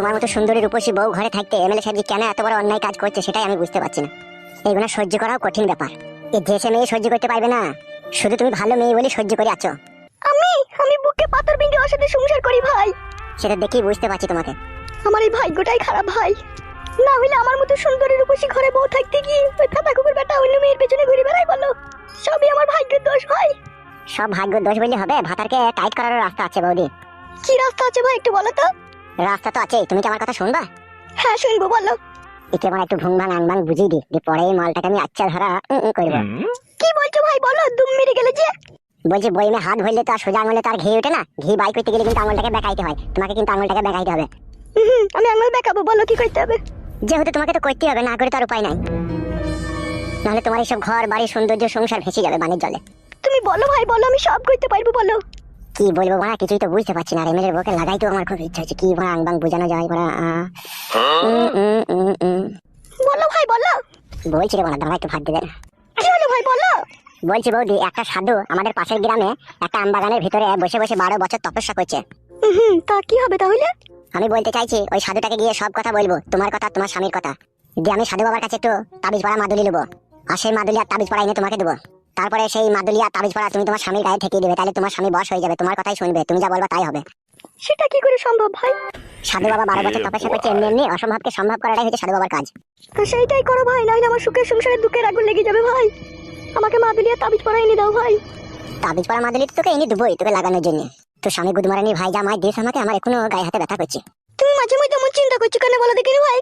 তোমার মতো সুন্দরী রূপসী বউ ঘরে থাকতে এমএলএ সাহেব কেন এত বড় অন্যায় কাজ করছে সেটাই আমি বুঝতে পারছি না। এগুলো সহ্য করাও কঠিন ব্যাপার। এ দেশে মেয়ে সহ্য করতে পারবে না শুধু তুমি ভালো মেয়ে বলে সহ্য করে আছো। আমি আমি বুকে পাথর ভেঙে ওর সাথে সংসার করি ভাই। সেটা দেখেই বুঝতে পারছি তোমাকে। আমার এই ভাগ্যটাই খারাপ ভাই। না হলে আমার মতো সুন্দরী রূপসী ঘরে বউ থাকতে গিয়ে ওই ফাটা কুকুর বেটা অন্য মেয়ের পেছনে ঘুরে বেড়াই বলো? সবই আমার ভাগ্যের দোষ ভাই। সব ভাগ্য দোষ বললে হবে ভাতারকে টাইট করার রাস্তা আছে বৌদি। কি রাস্তা আছে ভাই একটু বলো তো? রাস্তা তো আছে তুমি কি আমার কথা শুনবা? হ্যাঁ শুনব বলো। একে আমার একটু ভুং ভাং আং ভাং বুঝিয়ে দি দিয়ে পরে এই মালটাকে আমি আচ্ছা ধরা করব। কি বলছো ভাই বলো দুম মেরে গেলে যে? বলছি বইমে হাত ভরলে তো আর সোজা আঙুলে তো আর ঘি ওঠে না? ঘি বাই করতে গেলে কিন্তু আঙুলটাকে বেকাইতে হয়। তোমাকে কিন্তু আঙুলটাকে বেকাইতে হবে। আমি আঙুল দেখাবো বলো কি করতে হবে? যেহেতু তোমাকে তো করতে হবে না করে তো আর উপায় নাই। নাহলে তোমার এইসব ঘর বাড়ি সৌন্দর্য সংসার ভেসে যাবে বানের জলে তুমি বলো ভাই বলো আমি সব করতে পারব বলো। কি বলব মানে কিছুই তো বুঝতে পারছি না। রেমেলের বউকে লাগাই তো আমার খুব ইচ্ছা হচ্ছে। কি মানে আংবাং বোঝানো যায় উম। বলো ভাই বলো বলছি রে মানে দাঁড়া একটু ভাত দেবেন। কি হলো ভাই বলো বলছি বৌদি একটা সাধু আমাদের পাশের গ্রামে একটা আম বাগানের ভিতরে বসে বসে বারো বছর তপস্যা করছে। হুম তা কি হবে তাহলে? আমি বলতে চাইছি ওই সাধুটাকে গিয়ে সব কথা বলব তোমার কথা তোমার স্বামীর কথা। যে আমি সাধু বাবার কাছে একটু তাবিজ পড়া মাদুলি নেব। আর সেই মাদুলি আর তাবিজ পড়া এনে তোমাকে দেবো। তারপরে সেই মাদুলি আর তাবিজ পড়া তুমি তোমার স্বামীর গায়ে ঠেকিয়ে দেবে তাহলে তোমার স্বামী বস হয়ে যাবে তোমার কথাই শুনবে তুমি যা বলবা তাই হবে। সেটা কি করে সম্ভব ভাই? সাধু বাবা বারো বছর তপস্যা করছে এমনি এমনি অসম্ভবকে সম্ভব করাটাই হচ্ছে সাধু বাবার কাজ। তো সেইটাই করো ভাই নইলে আমার সুখের সংসারে দুঃখের আগুন লেগে যাবে ভাই। আমাকে মা দিলিয়া তাবিজ পড়া এনে দাও ভাই। তাবিজ পড়া মাদুলি তোকে এনে দেবোই তোকে লাগানোর জন্য। তো স্বামী গুদমারানি ভাই যা মায় দিস আমাকে আমার এখনও গায়ে হাতে ব্যথা করছে। তুমি মাঝে মধ্যে এমন চিন্তা করছ কেন বলো দেখিনি ভাই?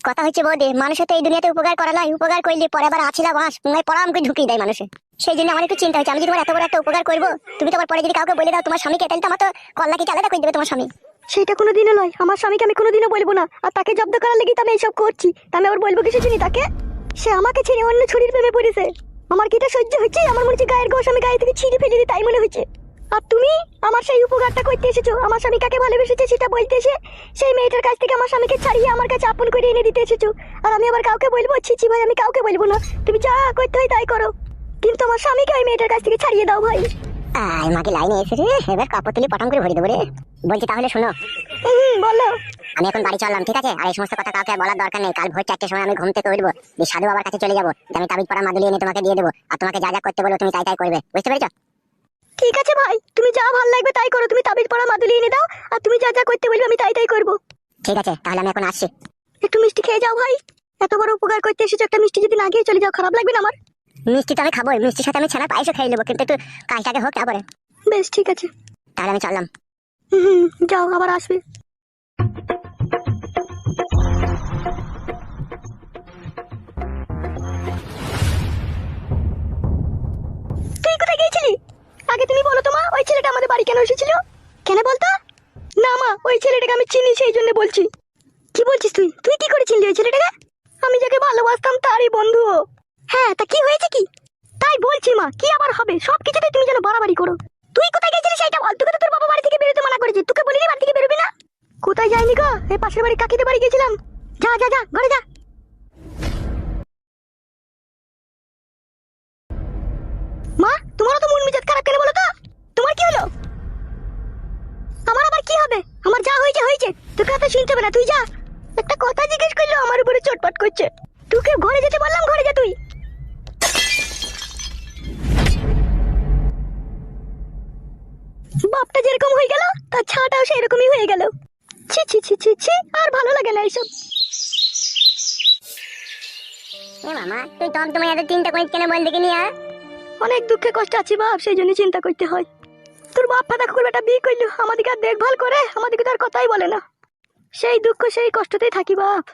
কথা হচ্ছে বৌদি মানুষের তো এই দুনিয়াতে উপকার করা নাই উপকার করলে পরে আবার আছিলা বাস পুঙ্গায় পড়া আমাকে ঢুকিয়ে দেয় মানুষে সেই জন্য আমার একটু চিন্তা হচ্ছে আমি যদি তোমার এত বড় একটা উপকার করব, তুমি তো আবার পরে যদি কাউকে বলে দাও তোমার স্বামীকে, তাহলে তো আমার তো কল্লা কি আলাদা করে দেবে তোমার স্বামী? সেটা কোনো দিনও নয়। আমার স্বামীকে আমি কোনোদিনও বলব না। আর তাকে জব্দ করার লেগে আমি এইসব করছি। আমি আবার বলব কিছু চিনি তাকে? সে আমাকে ছেড়ে অন্য ছুরির প্রেমে পড়েছে। আমার কি এটা সহ্য হচ্ছে? আমার মনে হচ্ছে গায়ের গোশ আমি গায়ে থেকে ছিঁড়ে ফেলে দিই, তাই মনে হচ্ছে। আর তুমি আমার সেই উপকারটা করতে এসেছ। আমার স্বামী কাকে ভালোবেসেছে সেটা বলতে এসে সেই মেয়েটার কাছ থেকে আমার স্বামীকে ছাড়িয়ে আমার কাছে আপন করে এনে দিতে এসেছ। আর আমি আবার কাউকে বলব? ছিছি ভাই, আমি কাউকে বলব না। তুমি যা করতে হয় তাই করো। কিন্তু আমার স্বামীকে ওই মেয়েটার কাছ থেকে ছাড়িয়ে দাও ভাই। আয় মাকে লাইনে এসে রে এবার কাপড় তুলি পটাম করে ভরে দেবো রে। বলছি তাহলে শোনো। হুম বলো। আমি এখন বাড়ি চললাম ঠিক আছে? আর এই সমস্ত কথা কাউকে বলার দরকার নেই। কাল ভোর চারটের সময় আমি ঘুম থেকে উঠবো। দিয়ে সাধু বাবার কাছে চলে যাব। আমি তাবিজ পড়া মাদুলি এনে তোমাকে দিয়ে দেবো। আর তোমাকে যা যা করতে বলো তুমি তাই তাই করবে। বুঝতে পেরেছ? ঠিক আছে ভাই। তুমি যা ভালো লাগবে তাই করো। তুমি তাবিজ পড়া মাদুলি এনে দাও আর তুমি যা যা করতে বলবে আমি তাই তাই করব। ঠিক আছে তাহলে আমি এখন আসছি। একটু মিষ্টি খেয়ে যাও ভাই। এত বড় উপকার করতে এসেছ একটা মিষ্টি যদি না খেয়ে চলে যাও খারাপ লাগবে না আমার? মিষ্টি তো আমি খাবোই মিষ্টির সাথে আমি ছানা পায়েসও খেয়ে নেব কিন্তু একটু কাজটাকে হোক তারপরে। বেশ ঠিক আছে। তাহলে আমি চললাম। হুম যাও আবার আসবে। তুই কোথায় গিয়েছিলি? আগে তুমি বলো তো মা ওই ছেলেটা আমাদের বাড়ি কেন এসেছিল? কেন বলতো? না মা ওই ছেলেটাকে আমি চিনি সেই জন্য বলছি। কি বলছিস তুই? তুই কি করে চিনলি ওই ছেলেটাকে? আমি যাকে ভালোবাসতাম তারই বন্ধু। হ্যাঁ তা কি হয়েছে কি? তাই বলছি মা, কি আবার হবে? সব কিছুতে তুমি যেন বাড়াবাড়ি করো। তুই কোথায় গেছিলি সেটা বল? তোকে তো তোর বাবা বাড়ি থেকে বেরোতে মানা করেছি। তোকে বলিনি বাড়ি থেকে বেরোবি না? কোথায় যাইনি গো? এই পাশের বাড়ি কাকিতে বাড়ি গেছিলাম। যা যা যা, ঘরে যা। মা, তোমারও তো মন মেজাজ খারাপ কেন বলো তো? তোমার কি হলো? আমার আবার কি হবে? আমার যা হয়েছে হয়েছে। তোকে এত শুনতে হবে না। তুই যা। একটা কথা জিজ্ঞেস করল, আমার উপরে চটপট করছে। তোকে ঘরে যেতে বললাম, ঘরে যা তুই। বাপটা যেরকম হয়ে গেল তার ছাটাও সেরকমই হয়ে গেল। ছি ছি ছি ছি ছি আর ভালো লাগে না এইসব মামা তুই তম তুমি এত তিনটা করে কেন বল দেখে নিয়ে অনেক দুঃখে কষ্ট আছি বাপ সেই জন্য চিন্তা করতে হয়। তোর বাপ ফাটা কুকুর বেটা বিয়ে করল আমাদেরকে আর দেখভাল করে আমাদেরকে তো আর কথাই বলে না। সেই দুঃখ সেই কষ্টতেই থাকি বাপ।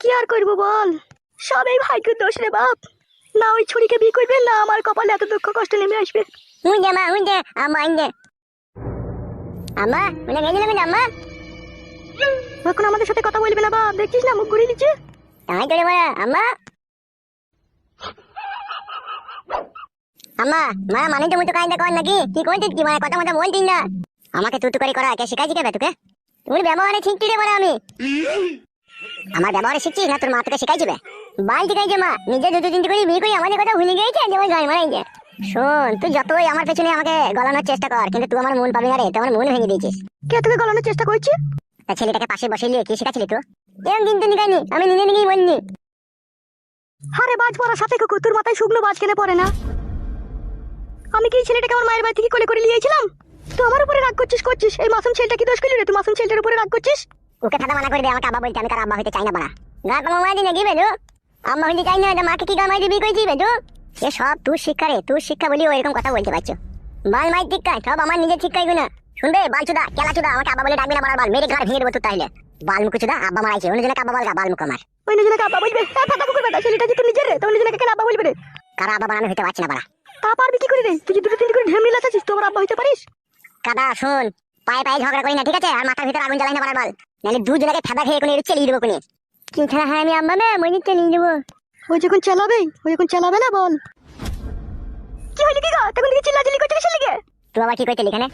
কি আর করব বল? সব এই ভাইকে দোষ রে বাপ। না ওই ছুরিকে বিয়ে করবে না আমার কপালে এত দুঃখ কষ্ট নেমে আসবে। হুঁ দে মা হুঁ দে। আমা আইন দে আমা মানে আম্মা। এখন আমাদের সাথে কথা বলবে না দেখছিস না মুখ ঘুরিয়ে তাই করে বলা আম্মা। আম্মা মা মানে তো মুতো কাইন্দা কর নাকি? কি করছিস কি মানে কথা মতো বলছিস না? আমাকে তুতু করে করা কে শিখাইছি কে তোকে? তোর ব্যবহারে ঠিক রে বলে আমি। আমার ব্যবহারে শিখছিস না তোর মা তোকে শিখাইছি বে বাল শিখাইছে মা নিজে দুটো তিনটে করে বিয়ে করে আমাদের কথা ভুলে গিয়েছে যে ওই গায়ে মারাইছে। শোন তুই যতই আমার পেছনে আমাকে গলানোর চেষ্টা কর কিন্তু তুই আমার মন পাবি না রে তুই আমার মন ভেঙে দিয়েছিস। কে তোকে গলানোর চেষ্টা করছে? তা ছেলেটাকে পাশে বসে নিয়ে কি শেখাচ্ছিলি তো এরকম কিন্তু নিকাইনি আমি নিজে নিজেই বলিনি। আরে বাজ পড়া সাথে কুকুর তোর মাথায় শুকনো বাজ কেনে পড়ে না। আমি কি ছেলেটাকে আমার মায়ের বাড়ি থেকে কোলে করে নিয়েছিলাম তো আমার উপরে রাগ করছিস করছিস? এই মাসুম ছেলেটা কি দোষ করলি রে? তুই মাসুম ছেলেটার উপরে রাগ করছিস? ওকে থাকা মানা করে দে আমাকে আব্বা বলতে আমি কার আব্বা হইতে চাই না বাড়া। গা কমা মাই দিনে কি বেদু? আম্মা হইতে চাই না মাকে কি গামাই দিবি কইছি বেদু? এ সব তুই শিক্ষা রে তুই শিক্ষা বলি ও এরকম কথা বলতে পারছ। বাল মাই শিক্ষা সব আমার নিজের শিক্ষাই গুনা শুনবে? বালচুদা কেলাচুদা আমাকে আব্বা বলে ডাকবি না বাড়ার বাল। মেরে ঘর ভেঙে দেবো তুই তাইলে বাল মুকুচুদা আব্বা মারাইছে অন্য জনকে আব্বা বলগা বাল মুখ আমার ওই নিজেকে আব্বা বলবে? হ্যাঁ ফাটা কুকুর বেটা ছেলেটা যে তোর নিজের রে। তোর নিজেকে কেন আব্বা বলবে রে? কারা আব্বা বানানো হইতে পারছি না বাড়া তা পারবি কি করে রে? তুই দুটো তিনটে করে ঢেমনি লাচাছিস তোর আব্বা হইতে পারিস? কাদা শুন। পায়ে পায়ে ঝগড়া করি না ঠিক আছে? আর মাথার ভিতরে আগুন জ্বালাই না বাড়ার বাল। নাহলে দুজনকে ফেদা খেয়ে কোনো চেলিয়ে দেবো কোনে কি ছাড়া হ্যাঁ আমি আম্মা মে মনে চেলিয়ে দেবো ওই যখন চালাবে ওই যখন চালাবে না বল। কি হইলি কি গা? তখন দিকে চিল্লাচিল্লি করছিস কিসের লিগে? তুই আবার কি করতে এখানে?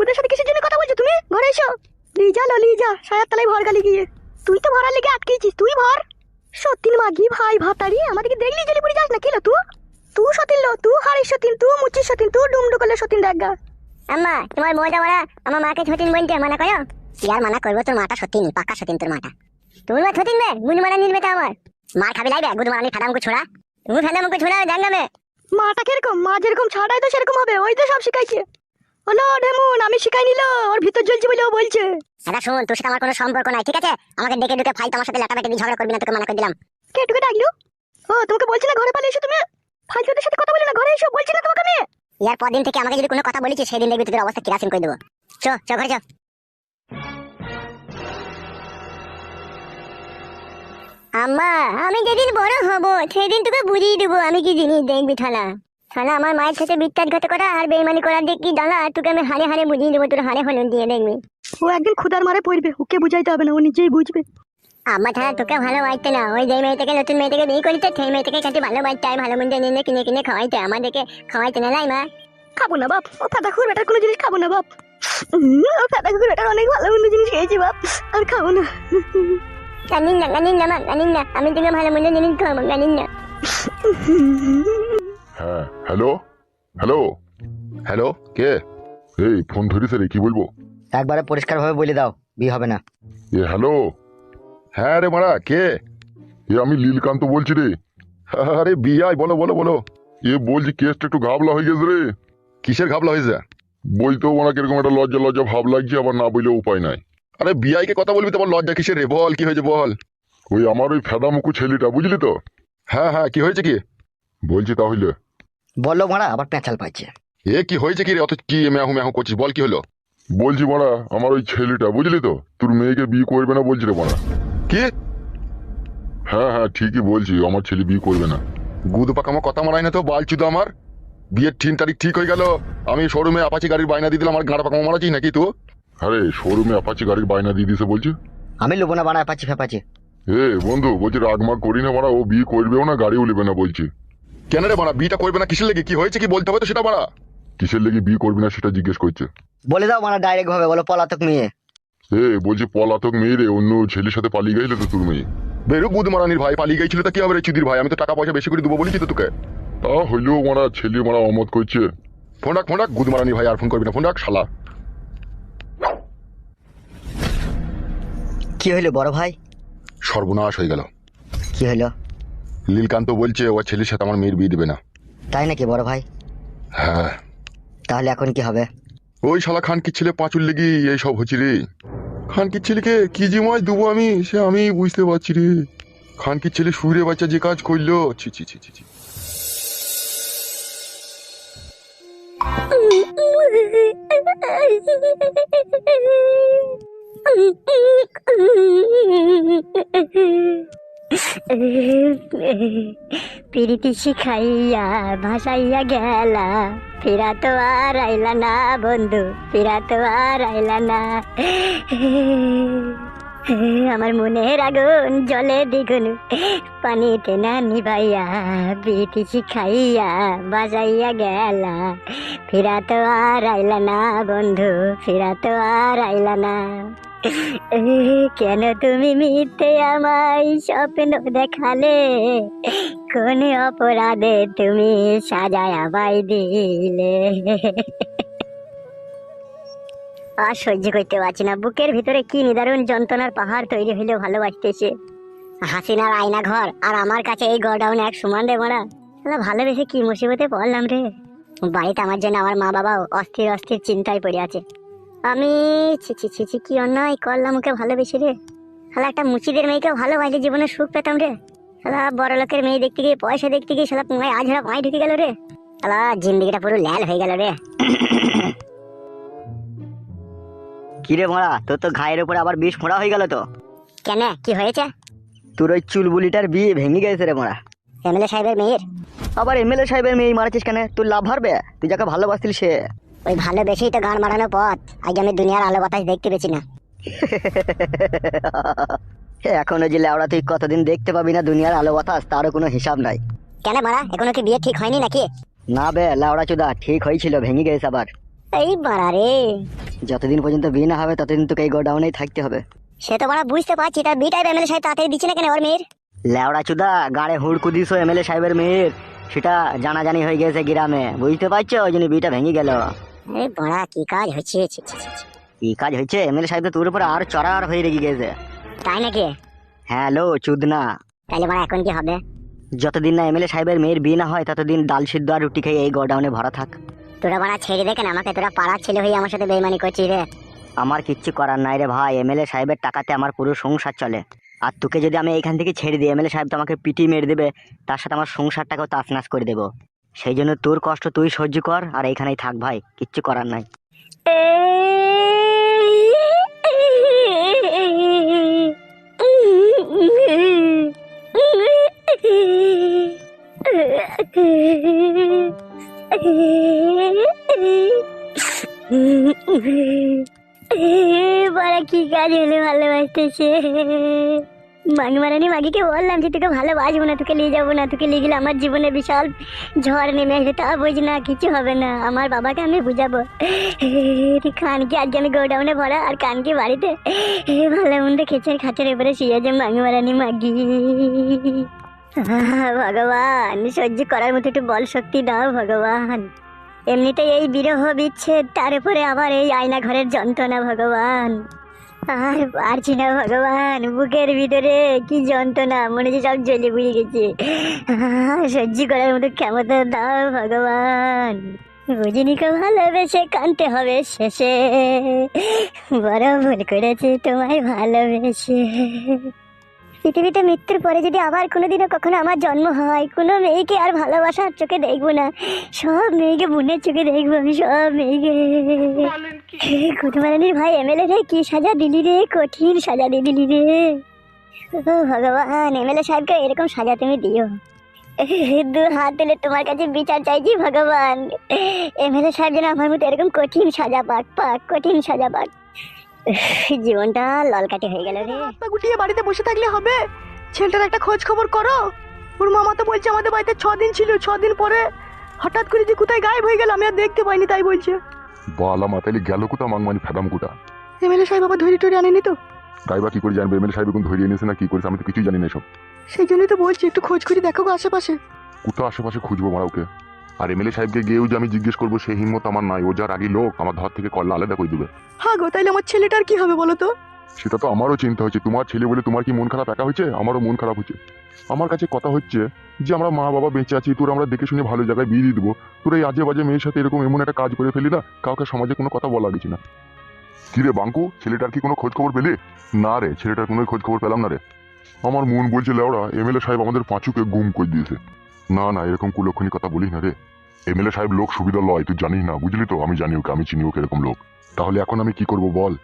ওদের সাথে কিসের জন্য কথা বলছো তুমি? ঘরে এসো। লিজা লো লিজা। সায়ার তলায় ভর গালি গিয়ে। তুই তো ভরার লেগে আটকেছিস তুই ভর। সতীন মাগি ভাই ভাতারি আমাদেরকে দেখলি জলি পড়ে যাস না কিলো তুই তুই সতীন লো তুই হারিস সতীন তুই মুচিস সতীন তুই ডুমডু করলে সতীন দেখা আম্মা তোমার মজা বড়া আমার মাকে ছতিন বলতে মানা করো? কি আর মানা করব? তোর মাটা সত্যি নি পাক্কা সতীন তোর মাটা। তুমি মা ছতিন বে গুন মারা নিলবে তা আমার। মার খাবি লাইবে? গুদ মারানি ফাটা মুখ ছোড়া। তুমি ফেলে মুখ ছোড়া জাঙ্গামে মাটা কীরকম? মা যেরকম ছাড়াই তো সেরকম হবে ওই তো সব শিখাইছে। হলো ঢেমুন আমি শিখাই নিল ওর ভিতর জ্বলছে বলে ও বলছে। এটা শোন তোর সাথে আমার কোনো সম্পর্ক নাই ঠিক আছে? আমাকে ডেকে ডুকে ফাইল আমার সাথে লেটামেটে দিয়ে ঝগড়া করবি না তোকে মানা করে দিলাম। কে টুকে ডাকলু? ও তোমাকে বলছি না ঘরে পালে এসো তুমি? ফালতুদের সাথে কথা বলে না ঘরে এসো বলছি না তোমাকে আমি? ইয়ার পরদিন থেকে আমাকে যদি কোনো কথা বলেছিস সেদিন দেখবি তোদের অবস্থা কিরাসিন করে দেবো। চ চ ঘরে চ। আম্মা আমি যেদিন বড় হব সেদিন তোকে বুঝিয়ে দেবো আমি কি জিনিস দেখবি থালা থালা আমার মায়ের সাথে বিশ্বাসঘাত করা আর বেইমানি করার দিক কি ডালা তোকে আমি হারে হারে বুঝিয়ে দেবো তোর হারে হলুন দিয়ে দেখবি। ও একদিন খুদার মারে পড়বে ওকে বুঝাইতে হবে না ও নিজেই বুঝবে। আম্মা থালা তোকে ভালোবাসতে না ওই যে মেয়েটাকে নতুন মেয়েটাকে বিয়ে করিতে সেই মেয়েটাকে কাছে ভালোবাসতে আর ভালো মন্দ নিয়ে কিনে কিনে খাওয়াইতে আমাদেরকে খাওয়াইতে না লাই মা। খাব না বাপ ও ফাটা কুকুর বেটার কোনো জিনিস খাব না বাপ। ও ফাটা কুকুর বেটার অনেক ভালো মন্দ জিনিস খেয়েছি বাপ আর খাব না। জানিন না জানিন না মা জানিন না আমি তোকে ভালো মন্দ জিনিস খাওয়াবো জানিন না হ্যাঁ হ্যালো হ্যালো হ্যালো কে? এই ফোন ধরিস রে কি বলব? একবারে পরিষ্কারভাবে বলে দাও বিয়ে হবে না। এ হ্যালো হ্যাঁ রে মারা কে? এ আমি লীলকান্ত বলছি রে। আরে বিয়াই বলো বলো বলো। এ বলছি কেসটা একটু ঘাবলা হয়ে গেছে রে। কিসের ঘাবলা হয়েছে? বলতেও ওনাকে এরকম একটা লজ্জা লজ্জা ভাব লাগছে আবার না বললে উপায় নাই। আরে বিয়াইকে কথা বলবি? তোমার লজ্জা কিসের রে? বল কি হয়েছে বল। ওই আমার ওই ফেদা মুখু ছেলেটা বুঝলি তো? হ্যাঁ হ্যাঁ কি হয়েছে কি? বলছি তাহলে। বলল মারা আবার পেঁচাল পাচ্ছে। এ কি হয়েছে কি রে? অত কি ম্যাহু ম্যাহু করছিস? বল কি হলো? বলছি মারা আমার ওই ছেলেটা বুঝলি তো? তোর মেয়েকে বিয়ে করবে না বলছি রে মারা। কি? হ্যাঁ হ্যাঁ ঠিকই বলছি আমার ছেলে বিয়ে করবে না। গুদ পাকামো কথা মারাই না তো বালছি তো আমার। বিয়ের তিন তারিখ ঠিক হয়ে গেল। আমি শোরুমে আপাচি গাড়ির বায়না দিয়ে দিলাম আমার গাঁড়া পাকামো মারাচ্ছি নাকি তো আরে শোরুমে আপাচি গাড়ির বায়না দিয়ে দিছে বলছি। আমি লোবো না বানায় পাচ্ছি ফেপাচ্ছি এ বন্ধু বলছি রাগমাগ করি না মারা ও বিয়ে করবেও না গাড়িও নেবে না বলছি। কেন রে মারা বিয়েটা করবে না কিসের লেগে? কি হয়েছে কি বলতে হবে তো সেটা মারা কিসের লেগে বিয়ে করবি না সেটা জিজ্ঞেস করছে। বলে দাও মারা ডাইরেক্ট ভাবে বলো পলাতক মেয়ে। এ বলছি পলাতক মেয়ে রে অন্য ছেলের সাথে পালিয়ে গেছিল তো তোর মেয়ে। বেরো বুধ মারানির ভাই পালিয়ে গেছিল তা কি হবে রে চুদির ভাই? আমি তো টাকা পয়সা বেশি করে দেবো বলেছি তো তোকে? তা হইলেও মারা ছেলে মারা অমত করছে। ফোন রাখ ফোন রাখ গুদ মারানি ভাই আর ফোন করবি না ফোন রাখ শালা। কি হইল বড় ভাই? সর্বনাশ হয়ে গেল। কি হইল? লীলকান্ত বলছে ও ছেলের সাথে আমার মেয়ের বিয়ে দেবে না। তাই নাকি বড় ভাই? হ্যাঁ। তাহলে এখন কি হবে? ওই শালা খানকির ছেলে পাঁচুর লেগে এই সব হচ্ছে রে। খানকির ছেলেকে কি যে মাছ দেবো আমি সে আমি বুঝতে পারছি রে। খানকির ছেলে সুরে বাচ্চা যে কাজ করল ছি ছি ছি ছি ছি। প্রীতি শিখাইয়া, ভাসাইয়া গেলা। ফেরা তো আর আইলা না, বন্ধু ফেরা তো আর আইলা না। আমার মনের আগুন জলে দ্বিগুণ। পানিতে না নিভাইয়া প্রীতি শিখাইয়া বাজাইয়া গেলা। ফিরা তো আর আইলা না বন্ধু, ফিরা তো আর আইলা না। কেন তুমি মিথ্যে আমায় স্বপ্ন দেখালে? কোন অপরাধে তুমি সাজায় আবাই দিলে? আর সহ্য করতে পারছি না। বুকের ভিতরে কি নিদারুণ যন্ত্রণার পাহাড় তৈরি হইলে ভালোবাসতেছে। হাসিনার আয়না ঘর আর আমার কাছে এই গোডাউন এক সমান রে শালা, ভালোবেসে কি মুসিবতে পড়লাম রে? বাড়িতে আমার জন্য আমার মা বাবাও অস্থির অস্থির চিন্তায় পড়ে আছে। আমি ছি ছি ছি ছি, কি অন্যায় করলাম ওকে ভালোবেসে রে? শালা, একটা মুচিদের মেয়েকেও ভালোবাসলে জীবনে সুখ পেতাম রে। শালা, বড় লোকের মেয়ে দেখতে গিয়ে, পয়সা দেখতে গিয়ে, শালা পুঙ্গায় আঝরা পায়ে ঢুকে গেল রে। শালা, জিন্দিগিটা পুরো ল্যাল হয়ে গেল রে। কিরে মারা তোর তো ঘায়ের উপরে আবার বিষ ফোঁড়া হয়ে গেল তো। কেন কি হয়েছে? তোর ওই চুলবুলিটার বিয়ে ভেঙে গেছে রে মারা এমএলএ সাহেবের মেয়ের? আবার এমএলএ সাহেবের মেয়ে মারাছিস কেন? তুই লাভ হারবে? তুই যাকে ভালোবাসতিল সে। ওই ভালোবেসেই তো গান মারানো পথ। আগে আমি দুনিয়ার আলো বাতাস দেখতে পেছি না। এখনও যে লেওড়া তুই কতদিন দেখতে পাবি না দুনিয়ার আলো বাতাস তারও কোনো হিসাব নাই। কেন মারা এখনও কি বিয়ে ঠিক হয়নি নাকি? না বে লেওড়া চুদা ঠিক হয়েছিল ভেঙে গেছে আবার। এই মারা রে। যতদিন পর্যন্ত বিয়ে না হবে ততদিন তোকে এই গোডাউনেই থাকতে হবে। সে তো মারা বুঝতে পারছি তার বিটাই এমএলএ সাহেব তাড়াতাড়ি দিচ্ছে না কেন ওর মেয়ের? লেওড়া চুদা গাড়ে হুড়কু দিস এমএলএ সাহেবের মেয়ের। সেটা জানাজানি হয়ে গেছে গ্রামে। বুঝতে পারছ? ওই জন্য বিয়েটা ভেঙে গেল। এই বড়া কি কাজ হচ্ছে। কি কাজ হয়েছে এমএলএ সাহেব তো তোর উপরে আর চড়ার হয়ে রেগে গেছে। তাই নাকি? হ্যালো চুদনা। তাহলে মারা এখন কি হবে? যতদিন না এমএলএ সাহেবের মেয়ের বিয়ে না হয় ততদিন ডাল সিদ্ধ আর রুটি খেয়ে এই গোডাউনে ভরা থাক। তোরা মারা ছেড়ে দেখেন আমাকে তোরা পাড়ার ছেলে হয়ে আমার সাথে বেইমানি করছিস রে। আমার কিচ্ছু করার নাই রে ভাই। এমএলএ সাহেবের টাকাতে আমার পুরো সংসার চলে। আর তোকে যদি আমি এইখান থেকে ছেড়ে দিই এমএলএ সাহেব তো আমাকে পিটি মেরে দেবে। তার সাথে আমার সংসারটাকেও তাসনাস করে দেবো। সেই জন্য তোর কষ্ট তুই সহ্য কর আর এইখানেই থাক ভাই। কিচ্ছু করার নাই। বড় কি কাজ হলে ভালোবাসতেছে? মাগি মারানি, মাগিকে বললাম যে তোকে ভালোবাসবো না, তোকে নিয়ে যাব না, তোকে নিয়ে গেলে আমার জীবনে বিশাল ঝড় নেমে আসবে, তা বুঝ না, কিছু হবে না, আমার বাবাকে আমি বুঝাবো। খানকে আজকে আমি গোডাউনে ভরা, আর কানকে বাড়িতে ভালো মন্দ খেচের খাটের উপরে শুয়ে আছে মাগি মারানি, মাগি। ভগবান, সহ্য করার মতো একটু বল শক্তি দাও, ভগবান। এমনিতে এই বিরহ বিচ্ছেদ, তার উপরে আবার এই আয়না ঘরের যন্ত্রণা ভগবান। আর পারছি না ভগবান, বুকের ভিতরে কি যন্ত্রণা, মনে হচ্ছে সব জ্বলে বুড়ে গেছে। সহ্য করার মতো ক্ষমতা দাও ভগবান। বুঝিনিকে ভালোবেসে কানতে হবে শেষে। বড় ভুল করেছে তোমায় ভালোবেসে। পৃথিবীতে মৃত্যুর পরে যদি আবার কোনোদিনও কখনো আমার জন্ম হয় কোনো মেয়েকে আর ভালোবাসার চোখে দেখব না। সব মেয়েকে বোনের চোখে দেখব আমি সব মেয়েকে। কুটুমারানির ভাই এমএলএ রে কি সাজা দিলি রে? কঠিন সাজা দিয়ে দিলি রে। ও ভগবান এমএলএ সাহেবকে এরকম সাজা তুমি দিও। দু হাত দিলে তোমার কাছে বিচার চাইছি ভগবান। এমএলএ সাহেব যেন আমার মতো এরকম কঠিন সাজা পাক পাক কঠিন সাজা পাক। জীবনটা ললকাটে হয়ে গেল রে। হাত গুটিয়ে বাড়িতে বসে থাকলে হবে। ছেলেটার একটা খোঁজ খবর করো। ওর মামা তো বলছে আমাদের বাড়িতে ছ দিন ছিল ছ দিন পরে হঠাৎ করে যে কোথায় গায়েব হয়ে গেল আমি আর দেখতে পাইনি তাই বলছে। বালা মাতালি গেল কোথা মাংমানি ফেদাম কোটা? এমএলএ সাহেব বাবা ধরে টরে আনেনি তো? তাই বা কি করে জানবে? এমএলএ সাহেব এখন ধরিয়ে নিয়েছে না কি করেছে? আমি তো কিছুই জানি না সব সেই জন্যই তো বলছি একটু খোঁজ করে দেখো গো আশেপাশে। কোথাও আশেপাশে খুঁজবো মারা ওকে। আর এমএলএ সাহেবকে গিয়েও যে আমি জিজ্ঞেস করব সেই হিম্মত আমার নাই। ও যার আগে লোক আমার ধর থেকে কল্লা আলাদা করে দেবে। হ্যাঁ গো তাইলে আমার ছেলেটার কি হবে বলো তো? সেটা তো আমারও চিন্তা হচ্ছে। তোমার ছেলে বলে তোমার কি মন খারাপ একা হয়েছে? আমারও মন খারাপ হচ্ছে। আমার কাছে কথা হচ্ছে যে আমরা মা বাবা বেঁচে আছি তোর আমরা দেখে শুনে ভালো জায়গায় বিয়ে দিয়ে দেবো। তোর এই আজে বাজে মেয়ের সাথে এরকম এমন একটা কাজ করে ফেলি না কাউকে সমাজে কোনো কথা বলা গেছি না। কি রে বাঙ্কু ছেলেটার কি কোনো খোঁজ খবর পেলি? না রে ছেলেটার কোনো খোঁজ খবর পেলাম না রে। আমার মন বলছে লেওড়া এমএলএ সাহেব আমাদের পাঁচুকে গুম করে দিয়েছে। না না এরকম কুলক্ষণী কথা বলি না রে। এমএলএ সাহেব লোক সুবিধা লয়, তুই জানিস না, বুঝলি তো? আমি জানি ওকে, আমি চিনি ওকে এরকম লোক। তাহলে এখন আমি কি করব বল?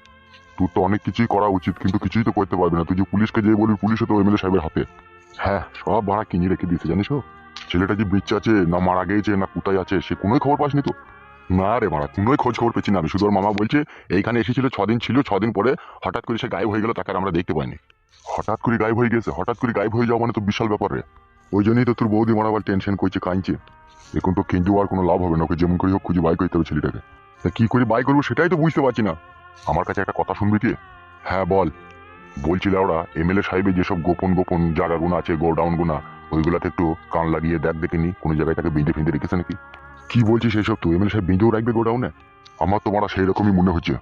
তোর তো অনেক কিছুই করা উচিত, কিন্তু কিছুই তো করতে পারবি না। তুই যে পুলিশকে যে বলবি, পুলিশও তো এমএলএ সাহেবের হাতে। হ্যাঁ সব ভাড়া কিনে রেখে দিয়েছে, জানিস তো? ছেলেটা যে বেঁচে আছে, না মারা গেছে না কোথায় আছে, সে কোনোই খবর পাসনি তো? না রে মারা, কোনোই খোঁজ খবর পেয়েছি না আমি। শুধু ওর মামা বলছে, এইখানে এসেছিল, ছদিন ছিল, ছদিন পরে হঠাৎ করে সে গায়েব হয়ে গেল, তাকে আমরা দেখতে পাইনি। হঠাৎ করে গায়েব হয়ে গেছে হঠাৎ করে গায়েব হয়ে যাওয়া মানে তো বিশাল ব্যাপার রে। ওই জন্যই তো তোর বৌদি মারা আবার টেনশন করছে, কাঁদছে। এখন তো কিন্তু আর কোনো লাভ হবে না, ওকে যেমন করে হোক খুঁজে বাই করতে হবে ছেলেটাকে। তা কি করে বাই করব সেটাই তো বুঝতে পারছি না। আমার কাছে একটা কথা শুনবি কি? হ্যাঁ বল। বলছিল ওরা, এমএলএ সাহেবের যেসব গোপন গোপন জায়গাগুলো আছে গোডাউন গুনা ওইগুলাতে একটু কান লাগিয়ে দেখ, দেখে নি, কোনো জায়গায় তাকে বেঁধে ফেঁধে রেখেছে নাকি? কি বলছিস সেসব তো এমএলএ সাহেব বেঁধেও রাখবে গোডাউনে? আমার তো মারা সেই রকমই মনে হচ্ছে।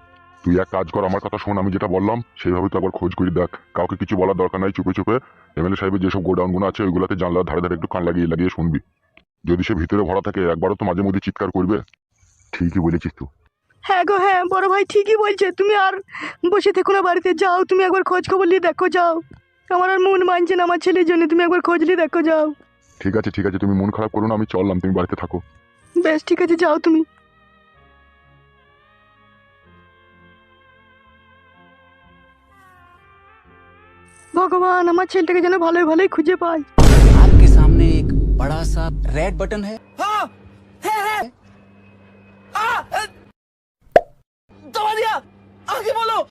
তুই এক কাজ কর, আমার কথা শোন, আমি যেটা বললাম, সেইভাবে তুই একবার খোঁজ করে, দেখ। কাউকে কিছু বলার দরকার নাই, চুপে চুপে। এমএলএ সাহেবের যেসব গোডাউনগুলো আছে, ওইগুলোতে জানলার ধারে ধারে একটু কান লাগিয়ে লাগিয়ে শুনবি। যদি সে ভিতরে ভরা থাকে একবারও তো মাঝে মধ্যে চিৎকার করবে। ঠিকই বলেছিস তো হ্যাঁ গো হ্যাঁ বড় ভাই ঠিকই বলছে। তুমি আর বসে থেকো না বাড়িতে যাও তুমি একবার খোঁজ খবর নিয়ে দেখো যাও। আমার আর মন মানছে না আমার ছেলের জন্য তুমি একবার খোঁজ নিয়ে দেখো যাও। ঠিক আছে ঠিক আছে তুমি মন খারাপ করো না আমি চললাম তুমি বাড়িতে থাকো। বেশ ঠিক আছে যাও তুমি। ভগবান আমার ছেলেটাকে যেন ভালোই ভালোই খুঁজে পায় बड़ा सा रेड बटन है। हाँ, है, है। दबा दिया। आगे बोलो।